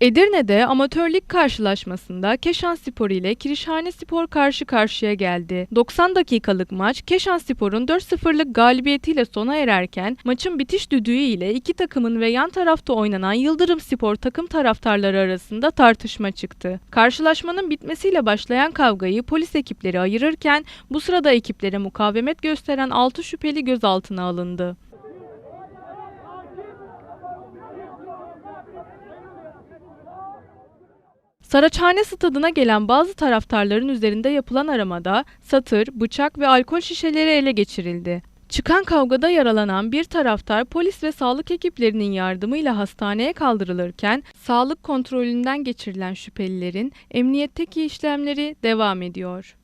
Edirne'de amatör lig karşılaşmasında Keşan Spor ile Kirişhane Spor karşı karşıya geldi. 90 dakikalık maç Keşan Spor'un 4-0'lık galibiyetiyle sona ererken maçın bitiş düdüğü ile iki takımın ve yan tarafta oynanan Yıldırım Spor takım taraftarları arasında tartışma çıktı. Karşılaşmanın bitmesiyle başlayan kavgayı polis ekipleri ayırırken bu sırada ekiplere mukavemet gösteren 6 şüpheli gözaltına alındı. Saraçhane stadına gelen bazı taraftarların üzerinde yapılan aramada satır, bıçak ve alkol şişeleri ele geçirildi. Çıkan kavgada yaralanan bir taraftar polis ve sağlık ekiplerinin yardımıyla hastaneye kaldırılırken sağlık kontrolünden geçirilen şüphelilerin emniyetteki işlemleri devam ediyor.